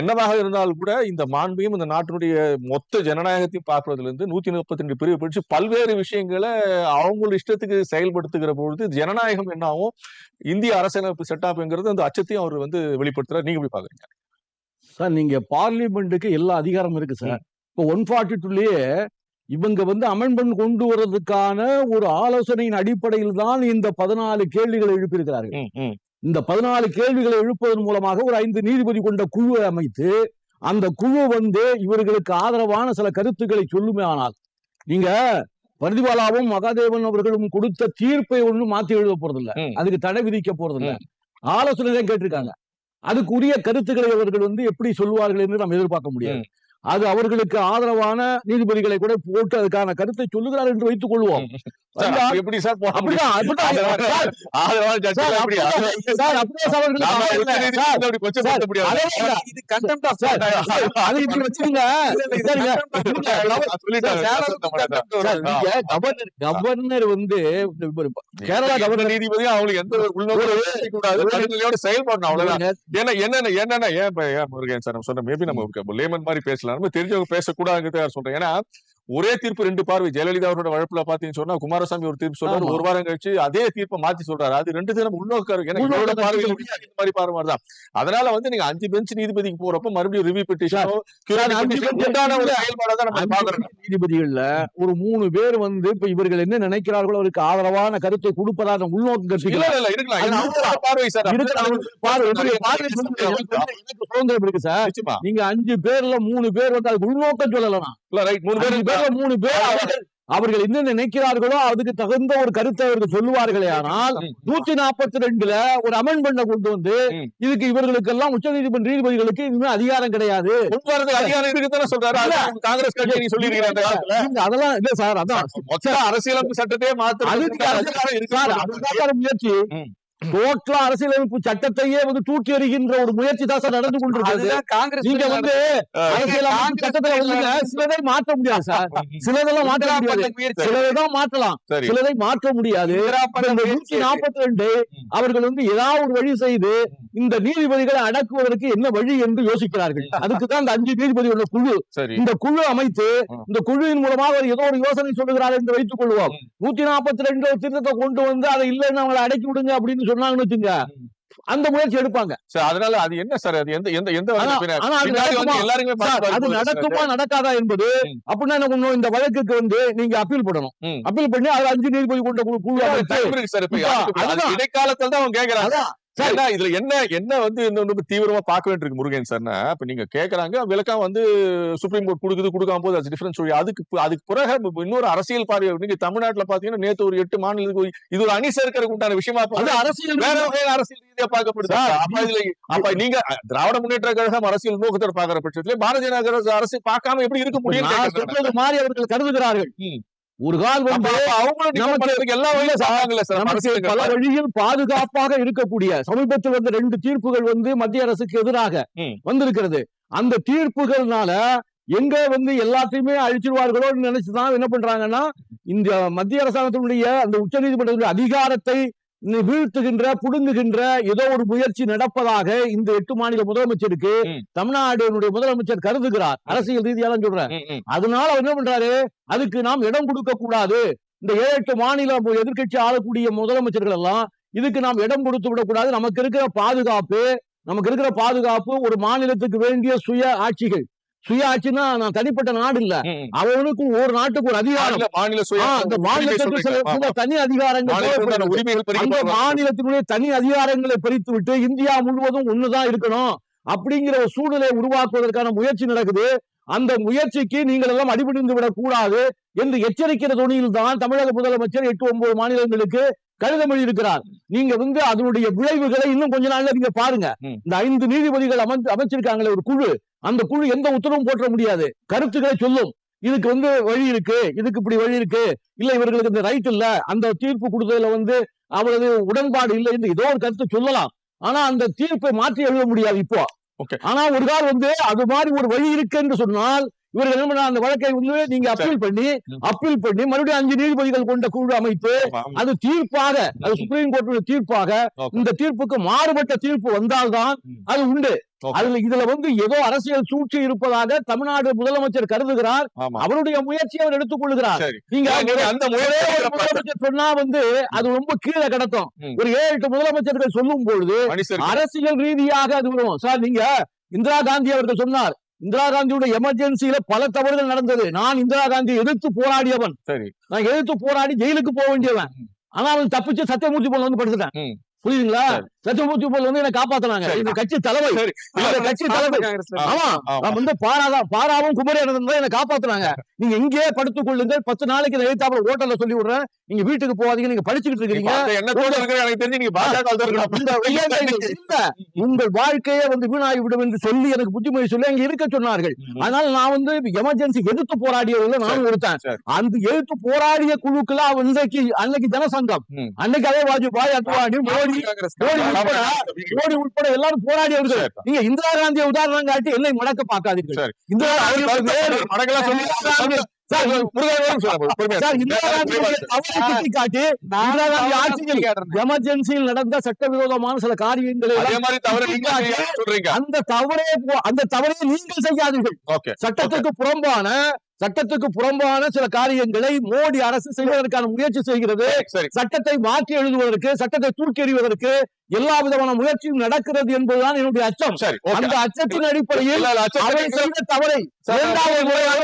Speaker 1: என்னவாக இருந்தாலும் கூட இந்த மாண்பையும் இந்த நாட்டினுடைய மொத்த ஜனநாயகத்தையும் பார்க்கறதுல இருந்து நூத்தி முப்பத்தி ரெண்டு பிரிவு பிடிச்சு பல்வேறு விஷயங்களை அவங்களோட இஷ்டத்துக்கு செயல்படுத்துகிற பொழுது ஜனநாயகம் என்னாகும்? இந்திய அரசியலமைப்பு செட்டப்ங்கிறது அந்த அச்சத்தையும் அவர் வந்து வெளிப்படுத்துறாரு. நீங்க எப்படி பாக்குறீங்க
Speaker 2: சார் நீங்க பார்லிமெண்ட்டுக்கு எல்லா அதிகாரமும் இருக்கு சார். இப்போ ஒன் ஃபார்ட்டி டூலயே இவங்க வந்து அமெண்ட்மெண்ட் கொண்டு வர்றதுக்கான ஒரு ஆலோசனையின் அடிப்படையில் தான் இந்த பதினாலு கேள்விகளை எழுப்பியிருக்கிறார்கள். இந்த பதினாலு கேள்விகளை எழுப்புவதன் மூலமாக ஒரு ஐந்து நீதிபதி கொண்ட குழுவை அமைத்து அந்த குழு வந்து இவர்களுக்கு ஆதரவான சில கருத்துக்களை சொல்லுமே ஆனால் நீங்க பரிதிபாலாவும் மகாதேவன் அவர்களும் கொடுத்த தீர்ப்பை ஒண்ணும் மாத்தி எழுத போறதில்ல. அதுக்கு தடை விதிக்க போறதில்ல. ஆலோசனை தான் கேட்டிருக்காங்க. அதுக்குரிய கருத்துக்களை அவர்கள் வந்து எப்படி சொல்லுவார்கள் என்று நாம் எதிர்பார்க்க முடியாது. அது அவர்களுக்கு ஆதரவான நீதிபதிகளை கூட போட்டு அதுக்கான கருத்தை சொல்லுகிறார் என்று வைத்துக் கொள்வோம்.
Speaker 1: எப்படி சார்
Speaker 2: கவர்னர் வந்து கேரளா கவர்னர்
Speaker 1: நீதிபதியும் அவங்களுக்கு எந்த. நடுநிலையோட செயல்படணும் அவ்வளவுதான். ஏன்னா என்னென்ன என்னென்ன ஏன் முருகன் சார் நம்ம சொன்ன மேபி நம்ம லேமன் மாதிரி பேசலாம் நம்ம தெரிஞ்சவங்க பேசக்கூடாதுங்கிறது சொல்றேன் ஏன்னா ஒரே தீர்ப்பு ரெண்டு பார்வை. ஜெயலலிதா அவரோட வழக்குல பாத்தீங்கன்னு சொன்னா குமாரசாமி ஒரு தீர்ப்பு சொல்றாரு. ஒரு வாரம் கழிச்சு அதே தீர்ப்பை மாத்தி சொல்றாரு. அது ரெண்டு தினம் பார்வையில
Speaker 2: இருக்கு.
Speaker 1: இந்த மாதிரி பார்வை தான் அதனால வந்து நீங்க அஞ்சு பெஞ்ச் நீதிபதிக்கு போறப்ப மறுபடியும் ரிவ்யூ பெட்டிஷனோ
Speaker 2: நீதிபதிகள்ல ஒரு மூணு பேர் வந்து இப்ப இவர்கள் என்ன நினைக்கிறார்களோ அவருக்கு ஆதரவான கருத்தை கொடுப்பதாக உள்நோக்கம்
Speaker 1: பார்வை
Speaker 2: இருக்கு சார். நீங்க அஞ்சு பேர்ல மூணு பேர் வந்து அதுக்கு உள்நோக்கம் சொல்லலாம்
Speaker 1: இல்ல ரைட் மூணு பேர்
Speaker 2: மூணு அவர்கள் அவர்கள் என்ன நினைக்கிறார்களோ அதுக்கு தகுந்த ஒரு கருத்தை அவர்கள் சொல்லுவார்களே ஆனால். நூத்தி நாற்பத்தி ரெண்டுல ஒரு அமெண்ட்மெண்ட கொண்டு வந்து. இதுக்கு இவர்களுக்கெல்லாம் உச்ச நீதிமன்ற நீதிபதிகளுக்கு இனிமே அதிகாரம் கிடையாது.
Speaker 1: காங்கிரஸ் கட்சி
Speaker 2: நீங்க அதெல்லாம் இல்ல சார் அதான்.
Speaker 1: அரசியலமைப்பு சட்டத்தையே
Speaker 2: சார் முயற்சி. டோட்டலா அரசியலமைப்பு சட்டத்தையே வந்து தூக்கி எறிகின்ற ஒரு முயற்சி தான் சார் நடந்து கொண்டிருக்கிறது.
Speaker 3: காங்கிரஸ்
Speaker 2: நீங்க வந்து அரசியலமைப்பு சட்டத்துல வந்துங்க சிலதை மாற்ற முடியாது சார். சிலதெல்லாம் மாற்ற முடியாது. மாற்றலாம். சிலதை மாற்ற முடியாது. நூத்தி நாற்பத்தி ரெண்டு அவர்கள் வந்து ஏதாவது ஒரு வழி செய்து இந்த நீதிபதிகளை அடக்குவதற்கு என்ன வழி என்று யோசிக்கிறார்கள். அதுக்குதான் இந்த அஞ்சு நீதிபதிகளோட குழு.
Speaker 1: சரி.
Speaker 2: இந்த குழு அமைத்து. இந்த குழுவின் மூலமாக அவர் ஏதோ ஒரு யோசனை சொல்லுகிறார் என்று வைத்துக் கொள்வோம். நூத்தி நாற்பத்தி ரெண்டு திருத்தத்தை கொண்டு வந்து அதை இல்லைன்னு அவங்களை அடக்கி விடுங்க அப்படின்னு சொன்னாங்கன்னு வச்சுங்க. அந்த முயற்சி எடுப்பாங்க.
Speaker 1: சரி அதனால அது என்ன சார்? அது எந்த எந்த எந்த
Speaker 2: அது நடக்குமா? நடக்காதா என்பது. அப்படின்னா என்ன இந்த வழக்குக்கு வந்து நீங்க அப்பீல் பண்ணணும். அப்பீல் பண்ணி அது அஞ்சு நீதிபதி கொண்ட குழு.
Speaker 1: இடைக்காலத்துல தான் அவங்க கேக்குறாங்க.
Speaker 2: அதான். சரி.
Speaker 1: இதுல என்ன என்ன வந்து இன்னும் ரொம்ப தீவிரமா பார்க்க வேண்டியிருக்கு முருகன் சார்னா இப்ப நீங்க கேக்குறாங்க விளக்கம் வந்து சுப்ரீம் கோர்ட் கொடுக்குது கொடுக்காம போது அது டிஃபரன்ஸ் சொல்லி அதுக்கு அதுக்கு பிறகு இன்னொரு அரசியல் பார்வை நீங்க தமிழ்நாட்டுல பாத்தீங்கன்னா நேத்து ஒரு எட்டு மாநிலத்துக்கு இது ஒரு அணி சேர்க்கறதுக்கு உண்டான விஷயமா
Speaker 2: அது அரசியல்
Speaker 1: வேற வகையான அரசியல் ரீதியா பார்க்கப்படுது அப்ப இதுல அப்ப நீங்க திராவிட முன்னேற்ற கழகம் அரசியல் நோக்கத்தோட பாக்குற பட்சத்துல பாரதிய ஜனதா அரசு பார்க்காம எப்படி இருக்க முடியும்
Speaker 2: மாதிரி அவர்கள் கருதுகிறார்கள். ஒரு கால் வந்து. பல வழியில் பாதுகாப்பாக இருக்கக்கூடிய சமீபத்தில் வந்த ரெண்டு தீர்ப்புகள் வந்து மத்திய அரசுக்கு எதிராக. வந்திருக்கிறது அந்த தீர்ப்புகள்னால எங்க வந்து எல்லாத்தையுமே அழிச்சிருவார்களோ நினைச்சுதான் என்ன பண்றாங்கன்னா இந்த மத்திய அரசாங்கத்தினுடைய அந்த உச்ச நீதிமன்றத்துடைய அதிகாரத்தை வீழ்த்துகின்ற புடுங்குகின்ற ஏதோ ஒரு முயற்சி நடப்பதாக இந்த எட்டு மாநில முதலமைச்சருக்கு. தமிழ்நாடு முதலமைச்சர் கருதுகிறார். அரசியல் ரீதியா தான் சொல்றேன். அதனால என்ன பண்றாரு? அதுக்கு நாம் இடம் கொடுக்க கூடாது. இந்த ஏழு எட்டு மாநில எதிர்க்கட்சி ஆளக்கூடிய முதலமைச்சர்கள் எல்லாம் இதுக்கு நாம் இடம் கொடுத்து விடக்கூடாது நமக்கு இருக்கிற பாதுகாப்பு நமக்கு இருக்கிற பாதுகாப்பு ஒரு மாநிலத்துக்கு வேண்டிய சுய ஆட்சிகள். சுய ஆட்சின்னா நான் தனிப்பட்ட நாடு இல்ல
Speaker 1: ம், ம்.
Speaker 2: அவனுக்கு ஒரு நாட்டுக்கு ஒரு அதிகாரம்
Speaker 1: மாநில-
Speaker 2: அந்த சில. தனி அதிகாரங்கள் அந்த. மாநிலத்தினுடைய தனி அதிகாரங்களை பறித்து விட்டு இந்தியா முழுவதும் ஒண்ணுதான் இருக்கணும் அப்படிங்கிற ஒரு சூழ்நிலையை உருவாக்குவதற்கான முயற்சி நடக்குது அந்த முயற்சிக்கு நீங்கள் எல்லாம் அடிபணிந்து விடக் கூடாது என்று எச்சரிக்கிற துணியில் தான் தமிழக முதலமைச்சர் எட்டு ஒன்பது மாநிலங்களுக்கு கடிதம் எழுதியிருக்கிறார் நீங்க வந்து அதனுடைய விளைவுகளை இன்னும் கொஞ்ச நாள்ல நீங்க பாருங்க. இந்த ஐந்து நீதிபதிகள் அமைச்சு அமைச்சிருக்காங்களே ஒரு குழு. அந்த குழு எந்த உத்தரவும் போட்ட முடியாது. கருத்துக்களை சொல்லும். இதுக்கு வந்து வழி இருக்கு. இதுக்கு இப்படி வழி இருக்கு. இல்ல இவர்களுக்கு இந்த ரைட் இல்ல. அந்த தீர்ப்பு கொடுத்ததுல வந்து அவ்வளவு உடன்பாடு இல்லை என்று ஏதோ ஒரு கருத்து சொல்லலாம். ஆனா அந்த தீர்ப்பை மாற்றி எழுத முடியாது இப்போ. ஆனா ஒரு கால் வந்து அது மாதிரி ஒரு வழி இருக்கு என்று சொன்னால் இவர்கள் என்ன அந்த வழக்கை வந்து நீங்க அப்பீல் பண்ணி. அப்பீல் பண்ணி மறுபடியும் அஞ்சு நீதிபதிகள் கொண்ட குழு அமைத்து
Speaker 1: ஆமா.
Speaker 2: அது தீர்ப்பாக அது. சுப்ரீம் கோர்ட்டுடைய தீர்ப்பாக. இந்த தீர்ப்புக்கு மாறுபட்ட தீர்ப்பு வந்தால்தான். அது உண்டு. அதுல இதுல வந்து ஏதோ அரசியல் சூழ்ச்சி இருப்பதாக தமிழ்நாடு முதலமைச்சர் கருதுகிறார். அவருடைய முயற்சியை அவர் எடுத்துக் கொள்ளுகிறார்
Speaker 1: சரி.
Speaker 2: நீங்க
Speaker 1: அந்த
Speaker 2: முதலமைச்சர் சொன்னா வந்து அது ரொம்ப கீழே கிடக்கும். ஒரு ஏழு எட்டு முதலமைச்சர்கள் சொல்லும் பொழுது அரசியல் ரீதியாக அது வரும் சார் நீங்க இந்திரா காந்தி அவர்கள் சொன்னார் இந்திரா காந்தியுடைய எமர்ஜென்சியில பல தவறுகள் நடந்தது. நான் இந்திரா காந்தியை எதிர்த்து போராடியவன்.
Speaker 1: சரி.
Speaker 2: நான் எதிர்த்து போராடி ஜெயிலுக்கு போக வேண்டியவன். ஆனா அவன் தப்பிச்சு சத்தியமூர்த்தி போல வந்து படுத்துட்டேன். புரியுதுங்களா
Speaker 1: சரி.
Speaker 2: சத்தியமூர்த்தி போல வந்து என்ன காப்பாத்தினாங்க. இந்த கட்சி தலைமை. இந்த கட்சி தலைமை ஆமா. நான் வந்து பாராதான் பாராவும் தான் என்ன காப்பாத்துனாங்க நீங்க இங்கேயே படுத்துக் கொள்ளுங்கள் பத்து நாளைக்கு எழுத்தாப்புல ஹோட்டல்ல சொல்லி விடுறேன் நீங்க வீட்டுக்கு போகாதீங்க நீங்க படிச்சுக்கிட்டு இருக்கீங்க
Speaker 1: எனக்கு தெரிஞ்சு நீங்க.
Speaker 2: இல்ல. உங்கள் வாழ்க்கையே வந்து வீணாகி விடும் என்று சொல்லி எனக்கு புத்திமொழி சொல்லி அங்க இருக்க சொன்னார்கள். அதனால நான் வந்து எமர்ஜென்சி எதிர்த்து போராடியவர்கள் நானும்
Speaker 1: சரி.
Speaker 2: அந்த எதிர்த்து போராடிய குழுக்கள் இன்றைக்கு அன்னைக்கு ஜனசங்கம். அன்னைக்கு அதே வாஜ்பாய் அத்வானி மோடி மோடி உட்பட மோடி உட்பட எல்லாரும் போராடியவர்கள்
Speaker 1: சரி.
Speaker 2: நீங்க இந்திரா காந்தியை உதாரணம் காட்டி என்னை மடக்க பார்க்காதீர்கள். இந்திரா காந்தி எமர்ஜென்சியில் நடந்த சட்டவிரோதமான சில காரியங்களை அந்த தவறே அந்த தவறை நீங்கள் செய்யாதீர்கள்.
Speaker 1: ஓகே.
Speaker 2: சட்டத்துக்கு புறம்பான சட்டத்துக்கு புறம்பான சில காரியங்களை மோடி அரசு செய்வதற்கான முயற்சி செய்கிறது. சட்டத்தை மாற்றி எழுதுவதற்கு சட்டத்தை தூக்கி எறிவதற்கு எல்லா விதமான முயற்சியும் நடக்கிறது என்பதுதான் என்னுடைய அச்சம். அந்த அச்சத்தின் அடிப்படையில்
Speaker 1: இல்ல, இல்ல, அச்சத்தை
Speaker 2: அவை
Speaker 1: நீங்க-
Speaker 2: செய்த தவறை இரண்டாவது முறையாக.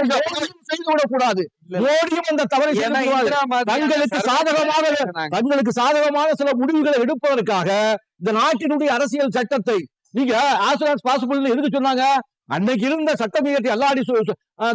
Speaker 2: மோடியும் அந்த தவறை தங்களுக்கு
Speaker 3: சொன்னாங்க.
Speaker 2: தங்களுக்கு சாதகமான சில முடிவுகளை எடுப்பதற்காக இந்த நாட்டினுடைய அரசியல் சட்டத்தை நீங்க ஆஸ் பாசிபிள் எதுக்கு சொன்னாங்க? அன்னைக்கு இருந்த சட்டம் இயற்றி அல்லாடி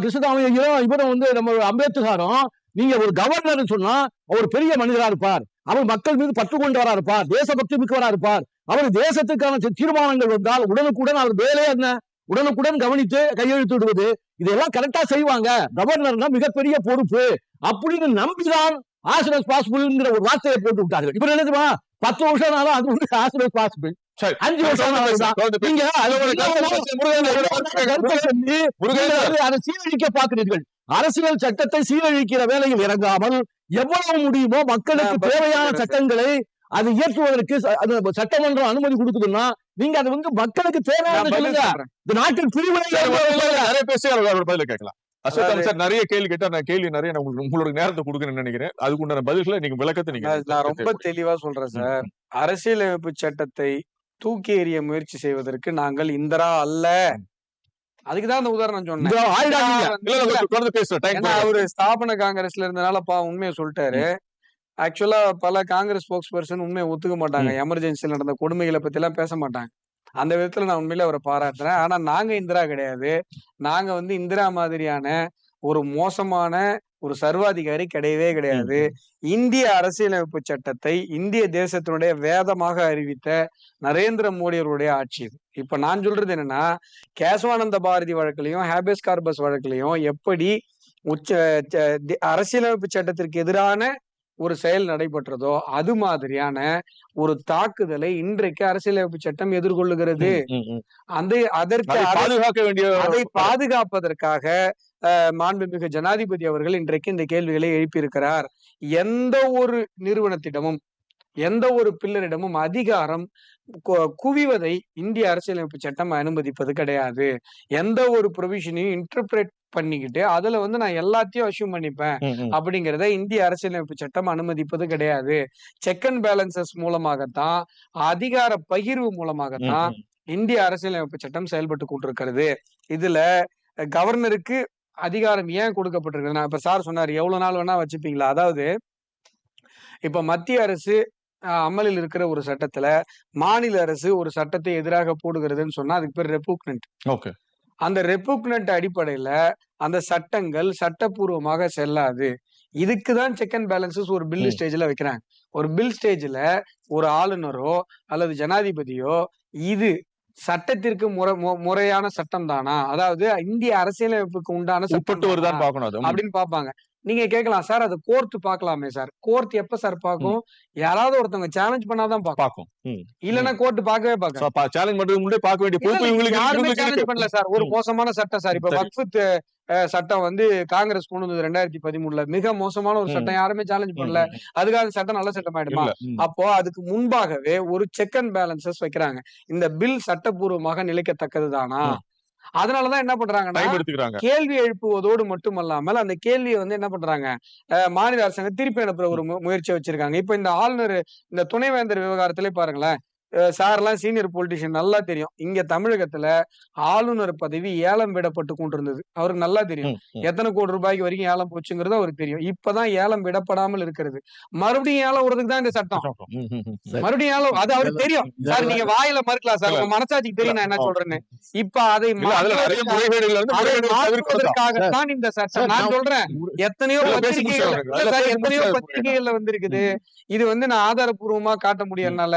Speaker 2: கிருஷ்ணதாமையும் இவரும் வந்து நம்ம அம்பேத்கரும் நீங்க ஒரு கவர்னர் சொன்னா அவர் பெரிய மனிதரா இருப்பார். அவர் மக்கள் மீது பற்று கொண்டவரா இருப்பார். தேசபக்தி மிக்கவரா இருப்பார். அவர் தேசத்துக்கான தீர்மானங்கள் வந்தால் உடனுக்குடன் அவர் வேலையே என்ன? உடனுக்குடன் கவனித்து கையெழுத்து விடுவது. இதெல்லாம் கரெக்டா செய்வாங்க. கவர்னர்னா மிகப்பெரிய பொறுப்பு. அப்படின்னு நம்பிதான் ஆசிரஸ் பாசிபிள்ங்கிற ஒரு வார்த்தையை போட்டு விட்டார்கள். இவர் என்ன பத்து வருஷம் ஆனாலும் அது வந்து ஆசிரஸ் பாசிபிள். அஞ்சு வருஷம் நீங்க அது சீரழிக்க பார்க்கிறீர்கள். அரசியல் சட்டத்தை சீரழிக்கிற வேலையில் இறங்காமல் எவ்வளவு முடியுமோ மக்களுக்கு தேவையான சட்டங்களை அது இயற்றுவதற்கு சட்டமன்றம் அனுமதி கொடுக்குதுன்னா நீங்க அது வந்து மக்களுக்கு தேவையான சொல்லுங்க. இந்த நாட்டின் பிரிவினை
Speaker 1: சரி, பேசி கேட்கலாம். அசோக் அமைச்சர் நிறைய கேள்வி கேட்டா நான் கேள்வி நிறைய நான் உங்களுக்கு உங்களோட நேரத்தை கொடுக்கணும்னு நினைக்கிறேன். அதுக்கு உண்டான பதில்களை நீங்க விளக்கத்தை நீங்க
Speaker 3: நான் ரொம்ப தெளிவா சொல்றேன் சார். அரசியலமைப்பு சட்டத்தை தூக்கி எறிய முயற்சி செய்வதற்கு நாங்கள் இந்திரா அல்ல. அதுக்குதான் அந்த உதாரணம் சொன்னேன். அவரு ஸ்தாபன காங்கிரஸ்ல இருந்தனால பா உண்மையை சொல்லிட்டாரு. ஆக்சுவலா பல காங்கிரஸ் ஸ்போக்ஸ் பர்சன் உண்மையை ஒத்துக்க மாட்டாங்க. எமர்ஜென்சியில் நடந்த கொடுமைகளை பத்தி எல்லாம் பேச மாட்டாங்க. அந்த விதத்துல நான் உண்மையில அவரை பாராட்டுறேன். ஆனா நாங்க இந்திரா கிடையாது. நாங்க வந்து இந்திரா மாதிரியான ஒரு மோசமான ஒரு சர்வாதிகாரி கிடையவே கிடையாது. இந்திய அரசியலமைப்பு சட்டத்தை இந்திய தேசத்தினுடைய வேதமாக அறிவித்த நரேந்திர மோடி அவருடைய ஆட்சி இது. இப்ப நான் சொல்றது என்னன்னா கேசவானந்த பாரதி வழக்குலையும் ஹேபியஸ் கார்பஸ் வழக்குலையும் எப்படி உச்ச அரசியலமைப்பு சட்டத்திற்கு எதிரான ஒரு செயல் நடைபெற்றதோ அது மாதிரியான ஒரு தாக்குதலை இன்றைக்கு அரசியலமைப்பு சட்டம் எதிர்கொள்ளுகிறது. அந்த அதற்கு
Speaker 1: பாதுகாக்க வேண்டிய
Speaker 3: அதை பாதுகாப்பதற்காக மாண்புமிகு ஜனாதிபதி அவர்கள் இன்றைக்கு இந்த கேள்விகளை எழுப்பியிருக்கிறார். எந்த ஒரு நிறுவனத்திடமும் எந்த ஒரு பில்லரிடமும் அதிகாரம் குவிவதை இந்திய அரசியலமைப்பு சட்டம் அனுமதிப்பது கிடையாது. எந்த ஒரு ப்ரொவிஷனையும் இன்டர்பிரேட் பண்ணிக்கிட்டு அதுல வந்து நான் எல்லாத்தையும் அசியூம் பண்ணிப்பேன். அப்படிங்கிறத இந்திய அரசியலமைப்பு சட்டம் அனுமதிப்பது கிடையாது. செக் அண்ட் பேலன்சஸ் மூலமாகத்தான் அதிகார பகிர்வு மூலமாகத்தான். இந்திய அரசியலமைப்பு சட்டம் செயல்பட்டு கொண்டிருக்கிறது. இதுல கவர்னருக்கு அதிகாரம் ஏன் கொடுக்கப்பட்டிருக்கு நான் இப்ப சார் சொன்னார் எவ்வளவு நாள் வேணா வச்சுப்பீங்களா? அதாவது இப்ப மத்திய அரசு அமலில் இருக்கிற ஒரு சட்டத்துல மாநில அரசு ஒரு சட்டத்தை எதிராக போடுகிறதுன்னு சொன்னா அதுக்கு பேர் ரெப்புக்னன்ட்
Speaker 1: ஓகே.
Speaker 3: அந்த ரெப்புக்னன்ட் அடிப்படையில அந்த சட்டங்கள் சட்டப்பூர்வமாக செல்லாது. இதுக்கு தான் செக் அண்ட் பேலன்சஸ் ஒரு பில். ஸ்டேஜ்ல வைக்கிறாங்க. ஒரு பில் ஸ்டேஜ்ல ஒரு ஆளுநரோ அல்லது ஜனாதிபதியோ இது சட்டத்திற்கு முறை முறையான சட்டம் தானா அதாவது இந்திய அரசியலமைப்புக்கு உண்டான சட்டம்
Speaker 1: உட்பட்டு வருதான்னு
Speaker 3: தானா?
Speaker 1: பார்க்கணும் அது. ம்.
Speaker 3: அப்படின்னு பாப்பாங்க நீங்க கேட்கலாம் சார் அது கோர்ட் பார்க்கலாமே சார் கோர்ட் எப்ப சார் பார்க்கும் யாராவது ஒருத்தவங்க சேலஞ்ச் பண்ணாதான் பார்க்கும்
Speaker 1: பார்க்கும் ம்.
Speaker 3: இல்லைன்னா கோர்ட் பார்க்கவே பார்க்காது
Speaker 1: சேலஞ்ச் பண்றது முன்னாடி பார்க்க வேண்டிய பொறுப்பு இவங்களுக்கு
Speaker 3: யாருமே சேலஞ்ச். பண்ணல சார் ஒரு. மோசமான சட்டம் சார் இப்ப. வக்ஃபு சட்டம் வந்து காங்கிரஸ் கொண்டு வந்தது ரெண்டாயிரத்தி பதிமூணுல மிக மோசமான ஒரு. சட்டம் யாருமே சேலஞ்ச் பண்ணல. அதுக்காக சட்டம் நல்ல சட்டம் ஆயிடுமா. அப்போ அதுக்கு முன்பாகவே ஒரு செக் அண்ட் பேலன்சஸ் வைக்கிறாங்க இந்த பில் சட்டப்பூர்வமாக நிலைக்கத்தக்கது தானா. அதனாலதான் என்ன பண்றாங்கன்னா கேள்வி எழுப்புவதோடு மட்டுமல்லாமல் அந்த கேள்வியை வந்து என்ன பண்றாங்க மாநில அரசாங்கம் திருப்பி அனுப்புற ஒரு முயற்சியை வச்சிருக்காங்க. இப்ப இந்த ஆளுநர் இந்த துணைவேந்தர் விவகாரத்திலே பாருங்களேன் சார் எல்லாம் சீனியர் பொலிட்டிஷியன் நல்லா தெரியும். இங்க தமிழகத்துல ஆளுநர் பதவி ஏலம் விடப்பட்டு கொண்டிருந்தது. அவருக்கு நல்லா தெரியும். எத்தனை கோடி ரூபாய்க்கு வரைக்கும் ஏலம் போச்சுங்கிறது அவருக்கு தெரியும். இப்பதான் ஏலம் விடப்படாமல் இருக்கிறது. மறுபடியும் ஏலம் விடுறதுக்கு தான் இந்த சட்டம். மறுபடியும் ஏலம் அது அவருக்கு தெரியும். சார் நீங்க வாயில மறுக்கலாம் சார். உங்க மனசாட்சிக்கு தெரியும் நான் என்ன. சொல்றேன்னு. இப்ப அதை? மாற்றுவதற்காகத்தான் இந்த சட்டம். நான் சொல்றேன். எத்தனையோ பத்திரிகைகள் எத்தனையோ. பத்திரிகைகள்ல வந்திருக்குது. இது வந்து நான் ஆதாரப்பூர்வமா காட்ட முடியறனால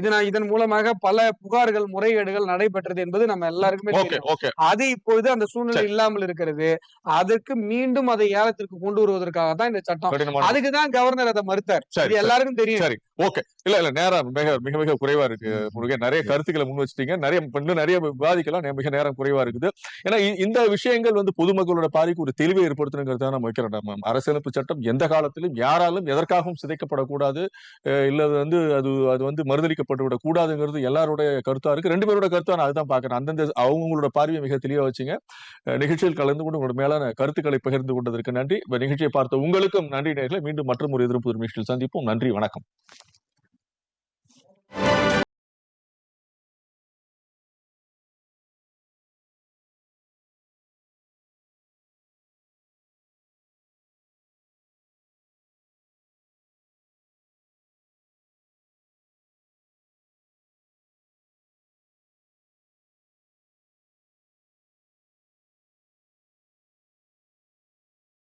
Speaker 3: இது நான் இதன் மூலமாக பல புகார்கள் முறைகேடுகள் நடைபெற்றது என்பது நம்ம எல்லாருக்குமே அது இப்பொழுது அந்த சூழ்நிலை. இல்லாமல் இருக்கிறது. அதற்கு மீண்டும் அதை ஏலத்திற்கு கொண்டு வருவதற்காக தான் இந்த சட்டம்.
Speaker 1: கடினமான
Speaker 3: அதுக்கு தான் கவர்னர் அதை மறுத்தார். இது எல்லாருக்கும் தெரியும்.
Speaker 1: சரி ஓகே. இல்ல இல்ல நேரம் மிக மிக மிக குறைவா இருக்கு முருகன் நிறைய கருத்துக்களை முன் வச்சிட்டீங்க. நிறைய இன்னும் நிறைய விவாதிக்கலாம். மிக நேரம் குறைவா இருக்குது. ஏன்னா இந்த விஷயங்கள் வந்து பொதுமக்களோட பார்வைக்கு ஒரு தெளிவை ஏற்படுத்தணுங்கிறத நம்ம வைக்கிறோம் நம்ம அரசியலமைப்பு சட்டம் எந்த காலத்திலும் யாராலும் எதற்காகவும் சிதைக்கப்படக்கூடாது. இல்ல அது வந்து அது அது வந்து மறுதளிக்கப்பட்டு கூடாதுங்கிறது எல்லாருடைய கருத்தா இருக்கு. ரெண்டு பேரோட கருத்தா நான் அதுதான் பாக்குறேன் அந்தந்த அவங்களோட பார்வையை மிக தெளிவா வச்சுங்க. நிகழ்ச்சியில் கலந்து கொண்டு உங்களோட மேலான கருத்துக்களை பகிர்ந்து கொண்டதற்கு நன்றி. நிகழ்ச்சியை பார்த்த உங்களுக்கும் நன்றி நேர்களை மீண்டும் மற்றும் ஒரு எதிர்ப்பு நிகழ்ச்சியில் சந்திப்போம். நன்றி. வணக்கம்.